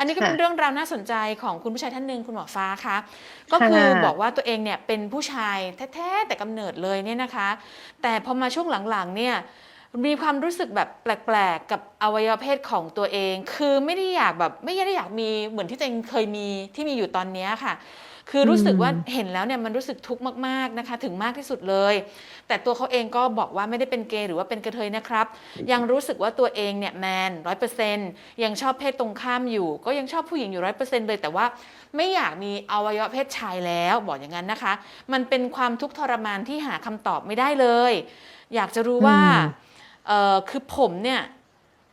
อันนี้ก็เป็นค่ะเรื่องราวน่าสนใจของคุณผู้ชายท่านหนึ่งคุณหมอฟ้าคะก็คือค่ะบอกว่าตัวเองเนี่ยเป็นผู้ชายแท้ๆแต่กำเนิดเลยเนี่ยนะคะ แต่พอมาช่วงหลังๆเนี่ยมีความรู้สึกแบบแปลกๆ กับอวัยวะเพศของตัวเอง คือไม่ได้อยากแบบไม่ได้อยากมีเหมือนที่ตัวเองเคยมีที่มีอยู่ตอนเนี้ยค่ะ คือรู้สึกว่าเห็นแล้วเนี่ยมันรู้สึกทุกข์มากๆนะคะ ถึงมากที่สุดเลย แต่ตัวเขาเองก็บอกว่าไม่ได้เป็นเกย์หรือว่าเป็นกระเทยนะครับ ยังรู้สึกว่าตัวเองเนี่ยแมนร้อยเปอร์เซ็นต์ยังชอบเพศตรงข้ามอยู่ ก็ยังชอบผู้หญิงอยู่ร้อยเปอร์เซ็นต์เลย แต่ว่าไม่อยากมีอวัยวะเพศชายแล้วบอกอย่างนั้นนะคะ มันเป็นความทุกข์ทรมานที่หาคำตอบไม่ได้เลย อยากจะรู้ว่าอืมเออคือผมเนี่ย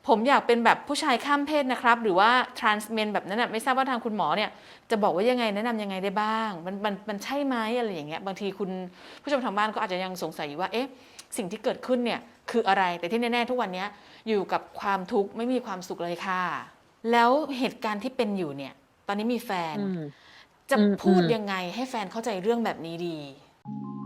ผมอยากเป็นแบบผู้ชายข้ามเพศนะครับ หรือว่า trans men แบบนั้นนะไม่ทราบว่าทางคุณหมอเนี่ยจะบอกว่ายังไงแนะนำยังไงได้บ้าง มันมันมันใช่ไหมอะไรอย่างเงี้ยบางทีคุณผู้ชมทางบ้านก็อาจจะยังสงสัยอยู่ว่าเอ๊ะสิ่งที่เกิดขึ้นเนี่ยคืออะไรแต่ที่แน่ๆทุกวันเนี้ยอยู่กับความทุกข์ไม่มีความสุขเลยค่ะ แล้วเหตุการณ์ที่เป็นอยู่เนี่ย ตอนนี้มีแฟนอืมจะอืมพูดอืมยังไงให้แฟนเข้าใจเรื่องแบบนี้ดี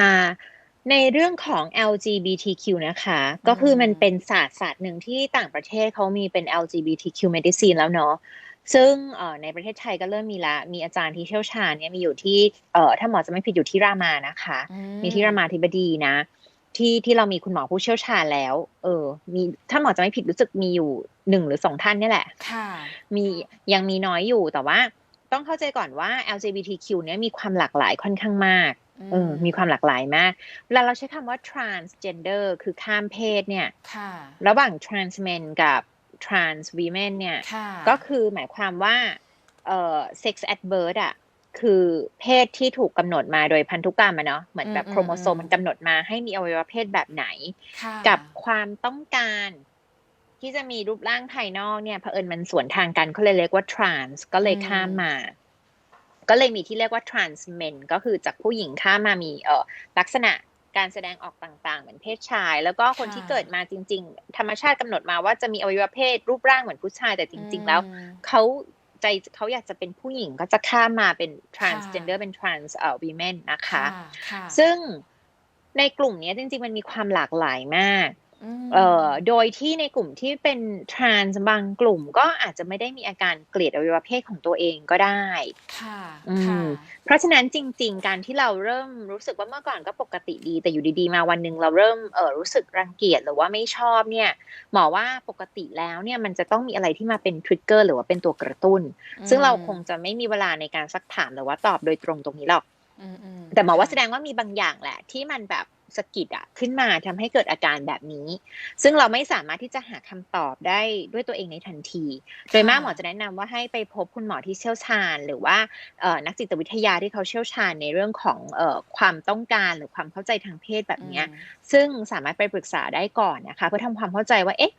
อ่าในเรื่องของ LGBTQ นะคะ ก็คือมันเป็นศาสตร์ศาสตร์หนึ่งที่ต่างประเทศเขามีเป็น LGBTQ medicine แล้วเนาะซึ่งเอ่อในประเทศไทยก็เริ่มมีละ มีอาจารย์ที่เชี่ยวชาญเนี่ยมีอยู่ที่เอ่อถ้าหมอจะไม่ผิดอยู่ที่รามานะคะอืมมีที่รามาธิบดีนะ ที่ที่เรามีคุณหมอผู้เชี่ยวชาญแล้ว เออ มีถ้าหมอจะไม่ผิดรู้สึกมีอยู่หนึ่งหรือสองท่านเนี่ยแหละค่ะมียังมีน้อยอยู่แต่ว่า ต้องเข้าใจก่อนว่า LGBTQ เนี่ยมีความหลากหลายค่อนข้างมาก เออมีความหลากหลายมากเวลาเราใช้คำว่า transgender คือข้ามเพศเนี่ยค่ะระหว่าง trans men กับ trans women เนี่ยค่ะก็คือหมายความว่าเอ่อ sex at birth อะคือเพศที่ถูกกำหนดมาโดยพันธุกรรมอะเนาะเหมือนแบบอืมโครโมโซมอืมมันกำหนดมาให้มีอวัยวะเพศแบบไหนค่ะกับความต้องการที่จะมีรูปร่างภายนอกเนี่ยเผอิญมันสวนทางกันเขาเลยเรียกว่า trans ก็เลยอืมข้ามมา ก็เลยมีที่เรียกว่า trans men ก็คือจากผู้หญิงข้ามมามีเอ่อลักษณะการแสดงออกต่างๆ เหมือนเพศชาย แล้วก็คนที่เกิดมาจริง ๆ ธรรมชาติกำหนดมาว่าจะมีอวัยวะเพศรูปร่างเหมือนผู้ชายแต่จริง ๆ แล้วอืมเขาใจเขาอยากจะเป็นผู้หญิงก็จะข้ามมาเป็น transgender เป็น trans เอ่อ women นะคะค่ะซึ่งในกลุ่มเนี้ยจริง ๆ มันมีความหลากหลายมากม เอ่อโดยที่ในกลุ่มที่เป็นทรานส์บางกลุ่มก็อาจจะไม่ได้มีอาการเกลียดอวัยวะเพศของตัวเองก็ได้ ค่ะอืมค่ะเพราะฉะนั้นจริง ๆ การที่เราเริ่มรู้สึกว่าเมื่อก่อนก็ปกติดี แต่อยู่ดีๆมาวันหนึ่งเราเริ่มเออรู้สึกรังเกียจหรือว่าไม่ชอบเนี่ยหมอว่าปกติแล้วเนี่ยมันจะต้องมีอะไรที่มาเป็นทริกเกอร์หรือว่าเป็นตัวกระตุ้น ซึ่งเราคงจะไม่มีเวลาในการซักถามหรือว่าตอบโดยตรงตรงนี้หรอกอืมอืมแต่หมอว่าแสดงว่ามีบางอย่างแหละ ที่มันแบบ สะกิดอะขึ้นมาทำให้เกิดอาการแบบนี้ ซึ่งเราไม่สามารถที่จะหาคำตอบได้ด้วยตัวเองในทันที โดยมากหมอจะแนะนำว่าให้ไปพบคุณหมอที่เชี่ยวชาญ หรือว่าเอ่อนักจิตวิทยาที่เขาเชี่ยวชาญในเรื่องของเอ่อความต้องการหรือความเข้าใจทางเพศแบบเนี้ยซึ่งสามารถไปปรึกษาได้ก่อนนะคะ เพื่อทำความเข้าใจว่าเอ๊ะ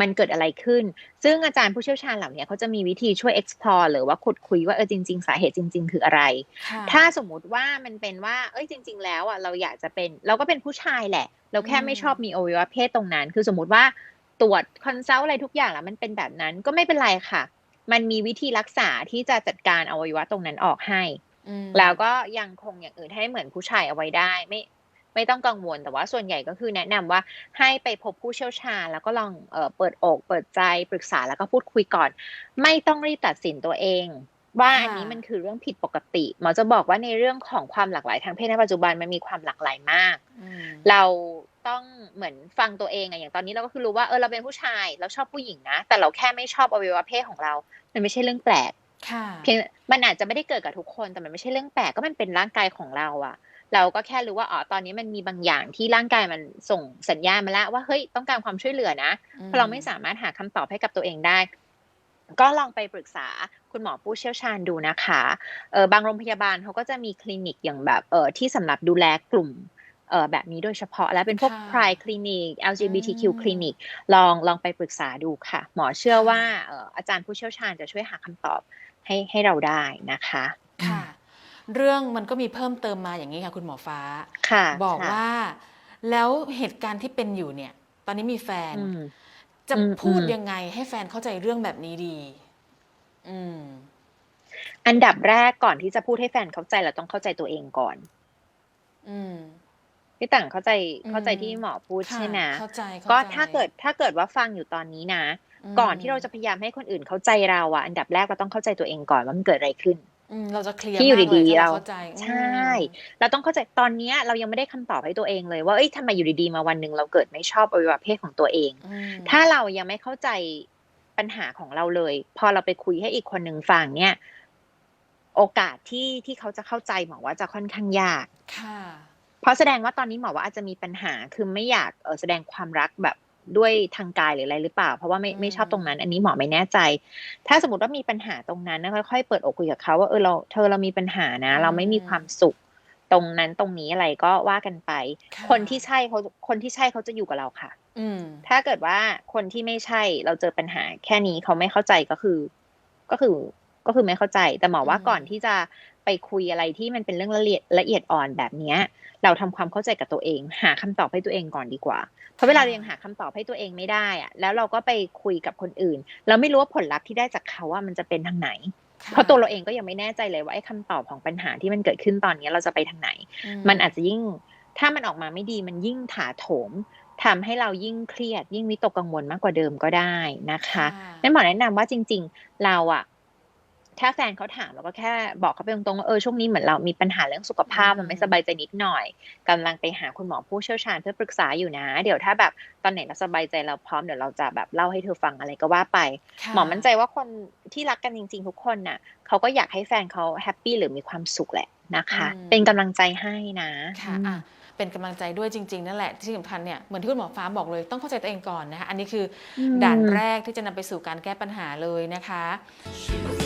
มันเกิดอะไรขึ้น ซึ่งอาจารย์ผู้เชี่ยวชาญเหล่านี้เขาจะมีวิธีช่วย explore หรือว่าขุดคุยว่าเออจริง ๆ สาเหตุจริง ๆ คืออะไรค่ะถ้าสมมุติว่ามันเป็นว่า เอ้ยจริง ๆ แล้วอะเราอยากจะเป็น เราก็เป็นผู้ชายแหละ เราแค่อืมไม่ชอบมีอวัยวะเพศตรงนั้น คือสมมุติว่าตรวจคอนซัลท์อะไรทุกอย่างแล้วมันเป็นแบบนั้นก็ไม่เป็นไรค่ะ มันมีวิธีรักษาที่จะจัดการอวัยวะตรงนั้นออกให้อืมแล้วก็ยังคงอย่างอื่นให้เหมือนผู้ชายเอาไว้ได้ ไม่ ไม่ต้องกังวลแต่ว่าส่วนใหญ่ก็คือแนะนำว่าให้ไปพบผู้เชี่ยวชาญ แล้วก็ลองเอ่อเปิดอก เปิดใจปรึกษาแล้วก็พูดคุยก่อน ไม่ต้องรีบตัดสินตัวเอง ว่าอันนี้มันคือเรื่องผิดปกติหมอจะบอกว่าในเรื่องของความหลากหลายทางเพศในปัจจุบันมันมีความหลากหลายมากอืมเราต้องเหมือนฟังตัวเองอะอย่างตอนนี้เราก็คือรู้ว่าเออเราเป็นผู้ชายเราชอบผู้หญิงนะ แต่เราแค่ไม่ชอบอวัยวะเพศของเรา มันไม่ใช่เรื่องแปลกค่ะเพียงมันอาจจะไม่ได้เกิดกับทุกคนแต่มันไม่ใช่เรื่องแปลกก็มันเป็นร่างกายของเราอะ เราก็แค่รู้ว่าอ๋อตอนนี้มันมีบางอย่างที่ร่างกายมันส่งสัญญาณมาแล้วว่าเฮ้ยต้องการความช่วยเหลือนะเพราะเราไม่สามารถหาคำตอบให้กับตัวเองได้ ก็ลองไปปรึกษาคุณหมอผู้เชี่ยวชาญดูนะคะเออบางโรงพยาบาลเขาก็จะมีคลินิกอย่างแบบเออที่สำหรับดูแลกลุ่มเอ่อแบบนี้โดยเฉพาะและเป็นพวกค่ะ Pride Clinic LGBTQ อืม Clinic ลองลองไปปรึกษาดูค่ะ หมอเชื่อค่ะว่าเอ่ออาจารย์ผู้เชี่ยวชาญจะช่วยหาคำตอบให้ให้เราได้นะคะ ค่ะ เรื่องมันก็มีเพิ่มเติมมาอย่างนี้ค่ะคุณหมอฟ้า ค่ะ บอกค่ะว่า แล้วเหตุการณ์ที่เป็นอยู่เนี่ย ตอนนี้มีแฟนอืมจะอืมพูดอืมยังไงให้แฟนเข้าใจเรื่องแบบนี้ดี อืม อันดับแรกก่อนที่จะพูดให้แฟนเข้าใจเราต้องเข้าใจตัวเองก่อน อืมพี่ต่างเข้าใจอืมเข้าใจที่หมอพูดค่ะใช่ไหมเข้าใจเข้ก็ใจถ้าเกิดถ้าเกิดว่าฟังอยู่ตอนนี้นะมก่อนที่เราจะพยายามให้คนอื่นเข้าใจเราอะอันดับแรกเราต้องเข้าใจตัวเองก่อนว่ามันเกิดอะไรขึ้นอืม เราจะเคลียร์ที่อยู่มากเลดีๆถ้เราเข้าใจอืมใช่ เราต้องเข้าใจตอนเนี้ยเรายังไม่ได้คำตอบให้ตัวเองเลย ว่าเอ้ยทำไมอยู่ดีๆมาวันหนึ่งเราเกิดไม่ชอบอวัยวะเพศของตัวเองอืมถ้าเรายังไม่เข้าใจปัญหาของเราเลย พอเราไปคุยให้อีกคนหนึ่งฟังเนี่ย โอกาสที่ที่เขาจะเข้าใจหมอว่าจะค่อนข้างยากค่ะเพราะแสดงว่าตอนนี้หมอว่าอาจจะมีปัญหาคือไม่อยากเออแสดงความรักแบบ ด้วยทางกายหรืออะไรหรือเปล่า เพราะว่าไม่อืมไม่ชอบตรงนั้น อันนี้หมอไม่แน่ใจ ถ้าสมมติว่ามีปัญหาตรงนั้นนะค่อยๆเปิดอกคุยกับเขาว่าเออเราเธอเรามีปัญหานะ เราไม่มีความสุขตรงนั้นตรงนี้อะไรก็ว่ากันไปค่ะคนที่ใช่เขาคนที่ใช่เขาจะอยู่กับเราค่ะ อืมถ้าเกิดว่าคนที่ไม่ใช่เราเจอปัญหาแค่นี้เขาไม่เข้าใจก็คือ ก็คือ ก็คือไม่เข้าใจ แต่หมอว่าอืมก่อนที่จะไปคุยอะไรที่มันเป็นเรื่องละเอียดละเอียดอ่อนแบบเนี้ย เราทำความเข้าใจกับตัวเอง หาคำตอบให้ตัวเองก่อนดีกว่า เพราะเวลาเรายังหาคำตอบให้ตัวเองไม่ได้อะแล้วเราก็ไปคุยกับคนอื่น เราไม่รู้ว่าผลลัพธ์ที่ได้จากเขาว่ามันจะเป็นทางไหนค่ะเพราะตัวเราเองก็ยังไม่แน่ใจเลยว่าไอ้คำตอบของปัญหาที่มันเกิดขึ้นตอนนี้เราจะไปทางไหน มันอาจจะยิ่งถ้ามันออกมาไม่ดีมันยิ่งถาโถมทำให้เรายิ่งเครียดยิ่งวิตกกังวลมากกว่าเดิมก็ได้นะคะค่ะนั่นหมอแนะนำว่าจริง ๆ เราอะ ถ้าแฟนเขาถามเราก็แค่บอกเขาไปตรงๆว่าเออช่วงนี้เหมือนเรามีปัญหาเรื่องสุขภาพอืมมันไม่สบายใจนิดหน่อยกำลังไปหาคุณหมอผู้เชี่ยวชาญเพื่อปรึกษาอยู่นะ เดี๋ยวถ้าแบบตอนไหนเราสบายใจเราพร้อมเดี๋ยวเราจะแบบเล่าให้เธอฟังอะไรก็ว่าไปค่ะหมอมั่นใจว่าคนที่รักกันจริง ๆ ทุกคนน่ะเขาก็อยากให้แฟนเขาแฮปปี้หรือมีความสุขแหละนะคะอืมเป็นกำลังใจให้นะค่ะอะเป็นกำลังใจด้วยจริง ๆ นั่นแหละที่สำคัญเนี่ยเหมือนที่คุณหมอฟ้าบอกเลยต้องเข้าใจตัวเองก่อนนะคะอันนี้คืออมด่านแรกที่จะนำไปสู่การแก้ปัญหาเลยนะคะ She